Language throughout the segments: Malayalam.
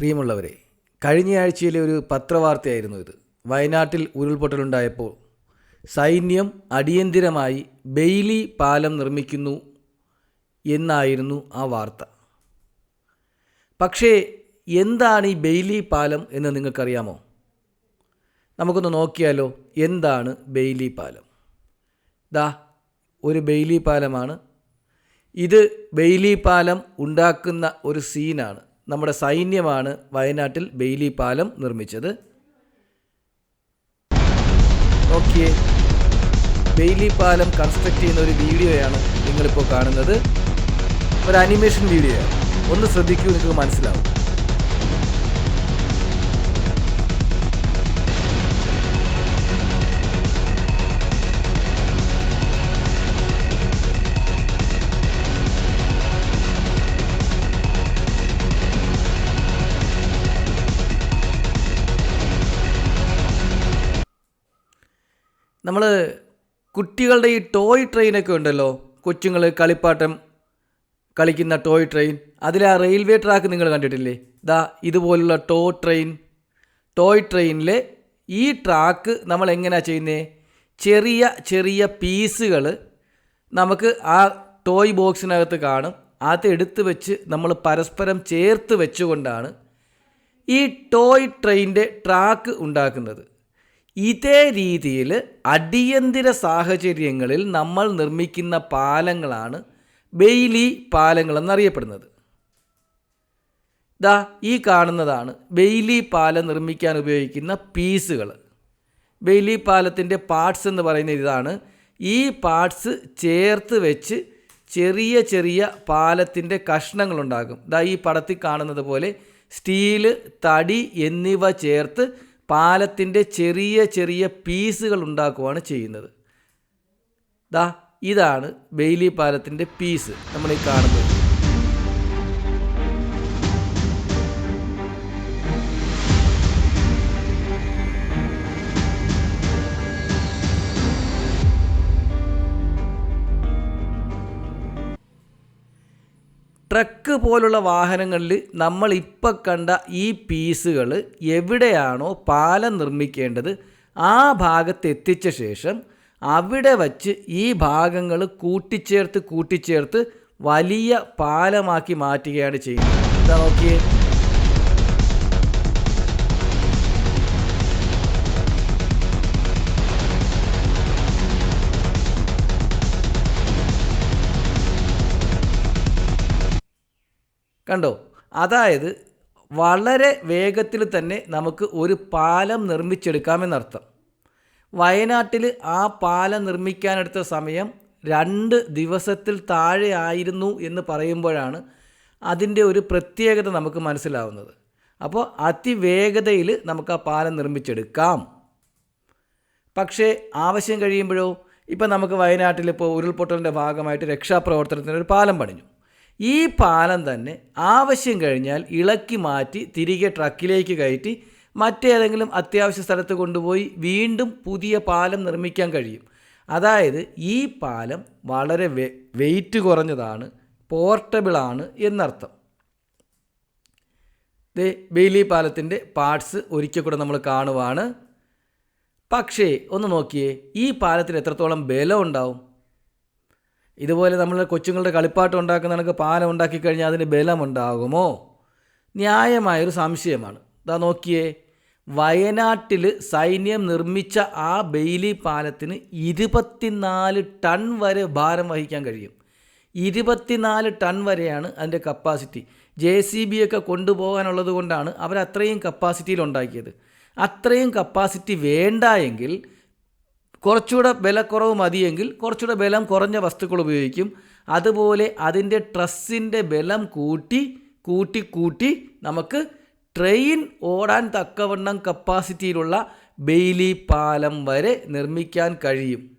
പ്രിയമുള്ളവരെ കഴിഞ്ഞയാഴ്ചയിലെ ഒരു പത്രവാർത്തയായിരുന്നു ഇത്. വയനാട്ടിൽ ഉരുൾപൊട്ടലുണ്ടായപ്പോൾ സൈന്യം അടിയന്തിരമായി ബെയ്ലി പാലം നിർമ്മിക്കുന്നു എന്നായിരുന്നു ആ വാർത്ത. പക്ഷേ എന്താണ് ഈ ബെയ്ലി പാലം എന്ന് നിങ്ങൾക്കറിയാമോ? നമുക്കൊന്ന് നോക്കിയാലോ എന്താണ് ബെയ്ലി പാലം? ദാ ഒരു ബെയ്ലി പാലമാണ്. ഇത് ബെയ്ലി പാലം ഉണ്ടാക്കുന്ന ഒരു സീനാണ്. നമ്മുടെ സൈന്യമാണ് വയനാട്ടിൽ ബെയിലി പാലം നിർമ്മിച്ചത്. നോക്കിയേ ബെയിലി പാലം കൺസ്ട്രക്ട് ചെയ്യുന്ന ഒരു വീഡിയോയാണ് നിങ്ങളിപ്പോൾ കാണുന്നത്. ഒരു അനിമേഷൻ വീഡിയോയാണ് ഒന്ന് ശ്രദ്ധിക്കൂ നിങ്ങൾക്ക് മനസ്സിലാവും. നമ്മൾ കുട്ടികളുടെ ഈ ടോയ് ട്രെയിനൊക്കെ ഉണ്ടല്ലോ. കൊച്ചുങ്ങൾ കളിപ്പാട്ടം കളിക്കുന്ന ടോയ് ട്രെയിൻ അതിലെ ആ റെയിൽവേ ട്രാക്ക് നിങ്ങൾ കണ്ടിട്ടില്ലേ? ദാ ഇതുപോലുള്ള ടോ ട്രെയിൻ ടോയ് ട്രെയിനിലെ ഈ ട്രാക്ക് നമ്മൾ എങ്ങനെയാണ് ചെയ്യുന്നത് ചെറിയ ചെറിയ പീസുകൾ നമുക്ക് ആ ടോയ് ബോക്സിനകത്ത് കാണും. അത് എടുത്ത് വെച്ച് നമ്മൾ പരസ്പരം ചേർത്ത് വെച്ചുകൊണ്ടാണ് ഈ ടോയ് ട്രെയിനിന്റെ ട്രാക്ക് ഉണ്ടാക്കുന്നത്. ഇതേ രീതിയിൽ അടിയന്തര സാഹചര്യങ്ങളിൽ നമ്മൾ നിർമ്മിക്കുന്ന പാലങ്ങളാണ് ബെയിലി പാലങ്ങൾ എന്നറിയപ്പെടുന്നത് ദാ ഈ കാണുന്നതാണ് ബെയിലി പാലം നിർമ്മിക്കാൻ ഉപയോഗിക്കുന്ന പീസുകൾ. ബെയിലി പാലത്തിന്റെ പാർട്സ് എന്ന് പറയുന്ന ഇതാണ്. ഈ പാർട്സ് ചേർത്ത് വെച്ച് ചെറിയ ചെറിയ പാലത്തിന്റെ കഷ്ണങ്ങളുണ്ടാകും. ദാ ഈ പടത്തിൽ കാണുന്നത് പോലെ സ്റ്റീൽ തടി എന്നിവ ചേർത്ത് പാലത്തിന്റെ ചെറിയ ചെറിയ പീസുകൾ ഉണ്ടാക്കുകയാണ് ചെയ്യുന്നത്. ദാ ഇതാണ് ബെയിലി പാലത്തിന്റെ പീസ് നമ്മൾ ഈ കാണുന്നത്. ട്രക്ക് പോലുള്ള വാഹനങ്ങളിൽ നമ്മൾ ഇപ്പോൾ കണ്ട ഈ പീസുകൾ എവിടെയാണോ പാലം നിർമ്മിക്കേണ്ടത് ആ ഭാഗത്ത് എത്തിച്ച ശേഷം അവിടെ വച്ച് ഈ ഭാഗങ്ങൾ കൂട്ടിച്ചേർത്ത് കൂട്ടിച്ചേർത്ത് വലിയ പാലമാക്കി മാറ്റുകയാണ് ചെയ്യുന്നത്. എന്താ നോക്കിയേ? കണ്ടോ? അതായത് വളരെ വേഗത്തിൽ തന്നെ നമുക്ക് ഒരു പാലം നിർമ്മിച്ചെടുക്കാമെന്നർത്ഥം. വയനാട്ടിൽ ആ പാലം നിർമ്മിക്കാനെടുത്ത സമയം രണ്ട് ദിവസത്തിൽ താഴെ ആയിരുന്നു എന്ന് പറയുമ്പോഴാണ് അതിന്റെ ഒരു പ്രത്യേകത നമുക്ക് മനസ്സിലാവുന്നത്. അപ്പോൾ അതിവേഗതയിൽ നമുക്ക് ആ പാലം നിർമ്മിച്ചെടുക്കാം. പക്ഷേ ആവശ്യം കഴിയുമ്പോഴോ? ഇപ്പം നമുക്ക് വയനാട്ടിൽ ഇപ്പോൾ ഉരുൾപൊട്ടലിന്റെ ഭാഗമായിട്ട് രക്ഷാപ്രവർത്തനത്തിന് ഒരു പാലം പണിഞ്ഞു. ഈ പാലം തന്നെ ആവശ്യം കഴിഞ്ഞാൽ ഇളക്കി മാറ്റി തിരികെ ട്രക്കിലേക്ക് കയറ്റി മറ്റേതെങ്കിലും അത്യാവശ്യ സ്ഥലത്ത് കൊണ്ടുപോയി വീണ്ടും പുതിയ പാലം നിർമ്മിക്കാൻ കഴിയും. അതായത് ഈ പാലം വളരെ വെയിറ്റ് കുറഞ്ഞതാണ് പോർട്ടബിളാണ് എന്നർത്ഥം. ദേ ബെയിലി പാലത്തിന്റെ പാർട്സ് ഒരിക്കൽ കൂടെ നമ്മൾ കാണുവാണ്. പക്ഷേ ഒന്ന് നോക്കിയേ ഈ പാലത്തിന് എത്രത്തോളം ബലം ഉണ്ടാവും? ഇതുപോലെ നമ്മൾ കൊച്ചുങ്ങളുടെ കളിപ്പാട്ടം ഉണ്ടാക്കുന്ന കണക്ക് പാലം ഉണ്ടാക്കി കഴിഞ്ഞാൽ അതിന് ബലമുണ്ടാകുമോ? ന്യായമായൊരു സംശയമാണ്. ഇതാ നോക്കിയേ വയനാട്ടിൽ സൈന്യം നിർമ്മിച്ച ആ ബെയിലി പാലത്തിന് ഇരുപത്തിനാല് ടൺ വരെ ഭാരം വഹിക്കാൻ കഴിയും. ഇരുപത്തിനാല് ടൺ വരെയാണ് അതിന്റെ കപ്പാസിറ്റി ജെ സി ബി ഒക്കെ കൊണ്ടുപോകാനുള്ളത് കൊണ്ടാണ് അവർ അത്രയും കപ്പാസിറ്റിയിൽ ഉണ്ടാക്കിയത് അത്രയും കപ്പാസിറ്റി വേണ്ട എങ്കിൽ കുറച്ചുകൂടെ ബലക്കുറവ് മതിയെങ്കിൽ കുറച്ചുകൂടെ ബലം കുറഞ്ഞ വസ്തുക്കൾ ഉപയോഗിക്കും. അതുപോലെ അതിന്റെ ട്രസ്സിന്റെ ബലം കൂട്ടി കൂട്ടി കൂട്ടി നമുക്ക് ട്രെയിൻ ഓടാൻ തക്കവണ്ണം കപ്പാസിറ്റിയിലുള്ള ബെയിലി പാലം വരെ നിർമ്മിക്കാൻ കഴിയും.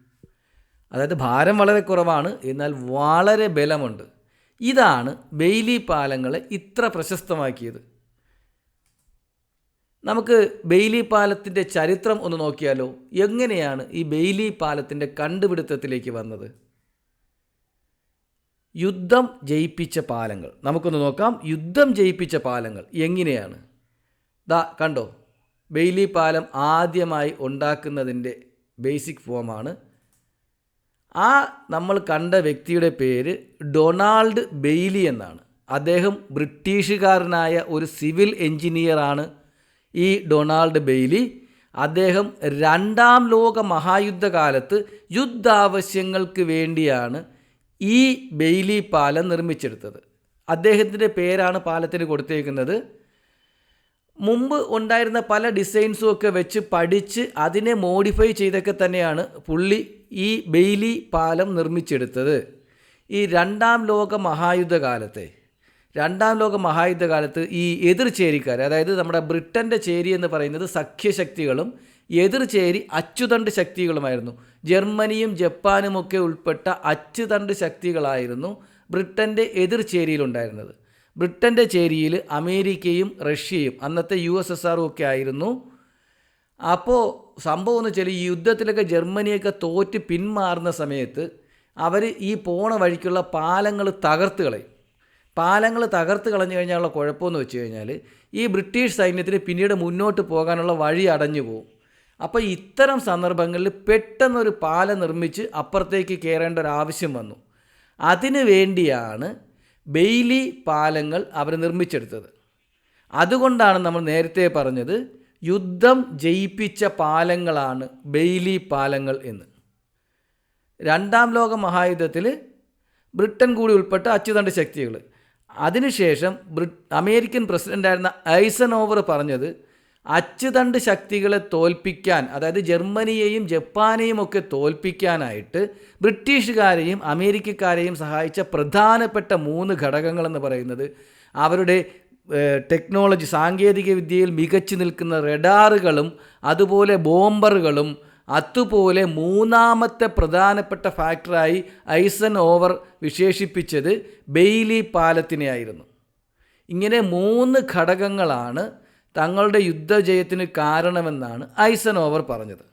അതായത് ഭാരം വളരെ കുറവാണ് എന്നാൽ വളരെ ബലമുണ്ട്. ഇതാണ് ബെയിലി പാലങ്ങളെ ഇത്ര പ്രശസ്തമാക്കിയത്. നമുക്ക് ബെയ്ലി പാലത്തിന്റെ ചരിത്രം ഒന്ന് നോക്കിയാലോ? എങ്ങനെയാണ് ഈ ബെയ്ലി പാലത്തിന്റെ കണ്ടുപിടുത്തത്തിലേക്ക് വന്നത്? യുദ്ധം ജയിപ്പിച്ച പാലങ്ങൾ. നമുക്കൊന്ന് നോക്കാം. യുദ്ധം ജയിപ്പിച്ച പാലങ്ങൾ എങ്ങനെയാണ്? ദാ കണ്ടോ? ബെയ്ലി പാലം ആദ്യമായി ഉണ്ടാക്കുന്നതിന്റെ ബേസിക് ഫോമാണ്. ആ നമ്മൾ കണ്ട വ്യക്തിയുടെ പേര് ഡൊണാൾഡ് ബെയ്ലി എന്നാണ്. അദ്ദേഹം ബ്രിട്ടീഷുകാരനായ ഒരു സിവിൽ എഞ്ചിനീയറാണ് ഈ ഡൊണാൾഡ് ബെയ്ലി അദ്ദേഹം രണ്ടാം ലോക മഹായുദ്ധകാലത്ത് യുദ്ധാവശ്യങ്ങൾക്ക് വേണ്ടിയാണ് ഈ ബെയ്ലി പാലം നിർമ്മിച്ചെടുത്തത്. അദ്ദേഹത്തിന്റെ പേരാണ് പാലത്തിന് കൊടുത്തേക്കുന്നത്. മുമ്പ് ഉണ്ടായിരുന്ന പല ഡിസൈൻസും ഒക്കെ വെച്ച് പഠിച്ച് അതിനെ മോഡിഫൈ ചെയ്തൊക്കെ തന്നെയാണ് പുള്ളി ഈ ബെയ്ലി പാലം നിർമ്മിച്ചെടുത്തത്. ഈ രണ്ടാം ലോക മഹായുദ്ധകാലത്തെ രണ്ടാം ലോക മഹായുദ്ധകാലത്ത് ഈ എതിർ ചേരിക്കാർ അതായത് നമ്മുടെ ബ്രിട്ടന്റെ ചേരി എന്ന് പറയുന്നത് സഖ്യശക്തികളും എതിർചേരി അച്ചുതണ്ട് ശക്തികളുമായിരുന്നു. ജർമ്മനിയും ജപ്പാനുമൊക്കെ ഉൾപ്പെട്ട അച്ചുതണ്ട് ശക്തികളായിരുന്നു ബ്രിട്ടന്റെ എതിർ ചേരിയിലുണ്ടായിരുന്നത് ബ്രിട്ടന്റെ ചേരിയിൽ അമേരിക്കയും റഷ്യയും അന്നത്തെ യു എസ് എസ് ആറും ഒക്കെ ആയിരുന്നു. അപ്പോൾ സംഭവം എന്ന് വെച്ചാൽ ഈ യുദ്ധത്തിലൊക്കെ ജർമ്മനിയൊക്കെ തോറ്റ് പിന്മാറുന്ന സമയത്ത് അവർ ഈ പോണ വഴിക്കുള്ള പാലങ്ങൾ തകർത്ത് കളയും. പാലങ്ങൾ തകർത്ത് കളഞ്ഞു കഴിഞ്ഞാലുള്ള കുഴപ്പമെന്ന് വെച്ച് കഴിഞ്ഞാൽ ഈ ബ്രിട്ടീഷ് സൈന്യത്തിന് പിന്നീട് മുന്നോട്ട് പോകാനുള്ള വഴി അടഞ്ഞു പോകും അപ്പോൾ ഇത്തരം സന്ദർഭങ്ങളിൽ പെട്ടെന്നൊരു പാലം നിർമ്മിച്ച് അപ്പുറത്തേക്ക് കയറേണ്ട ഒരു ആവശ്യം വന്നു. അതിനു വേണ്ടിയാണ് ബെയ്ലി പാലങ്ങൾ അവർ നിർമ്മിച്ചെടുത്തത്. അതുകൊണ്ടാണ് നമ്മൾ നേരത്തെ പറഞ്ഞത് യുദ്ധം ജയിപ്പിച്ച പാലങ്ങളാണ് ബെയ്ലി പാലങ്ങൾ എന്ന്. രണ്ടാം ലോക മഹായുദ്ധത്തിൽ ബ്രിട്ടൻ കൂടി ഉൾപ്പെട്ട അച്ചുതണ്ട് ശക്തികൾ അതിനുശേഷം ബ്രി അമേരിക്കൻ പ്രസിഡന്റായിരുന്ന ഐസൻ ഓവർ പറഞ്ഞത് അച്ചുതണ്ട് ശക്തികളെ തോൽപ്പിക്കാൻ അതായത് ജർമ്മനിയെയും ജപ്പാനെയും ഒക്കെ തോൽപ്പിക്കാനായിട്ട് ബ്രിട്ടീഷുകാരെയും അമേരിക്കക്കാരെയും സഹായിച്ച പ്രധാനപ്പെട്ട മൂന്ന് ഘടകങ്ങളെന്ന് പറയുന്നത് അവരുടെ ടെക്നോളജി സാങ്കേതിക വിദ്യയിൽ മികച്ചു നിൽക്കുന്ന റഡാറുകളും അതുപോലെ ബോംബറുകളും അതുപോലെ മൂന്നാമത്തെ പ്രധാനപ്പെട്ട ഫാക്ടറായി ഐസൻ ഓവർ വിശേഷിപ്പിച്ചത് ബെയ്ലി പാലത്തിനെയായിരുന്നു. ഇങ്ങനെ മൂന്ന് ഘടകങ്ങളാണ് തങ്ങളുടെ യുദ്ധജയത്തിന് കാരണമെന്നാണ് ഐസൻ ഓവർ പറഞ്ഞത്.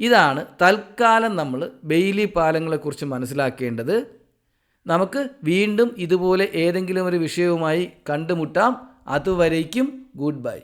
ഇതാണ് തൽക്കാലം നമ്മൾ ബെയ്ലി പാലങ്ങളെക്കുറിച്ച് മനസ്സിലാക്കേണ്ടത്. നമുക്ക് വീണ്ടും ഇതുപോലെ ഏതെങ്കിലും ഒരു വിഷയവുമായി കണ്ടുമുട്ടാം. അതുവരേക്കും ഗുഡ് ബൈ.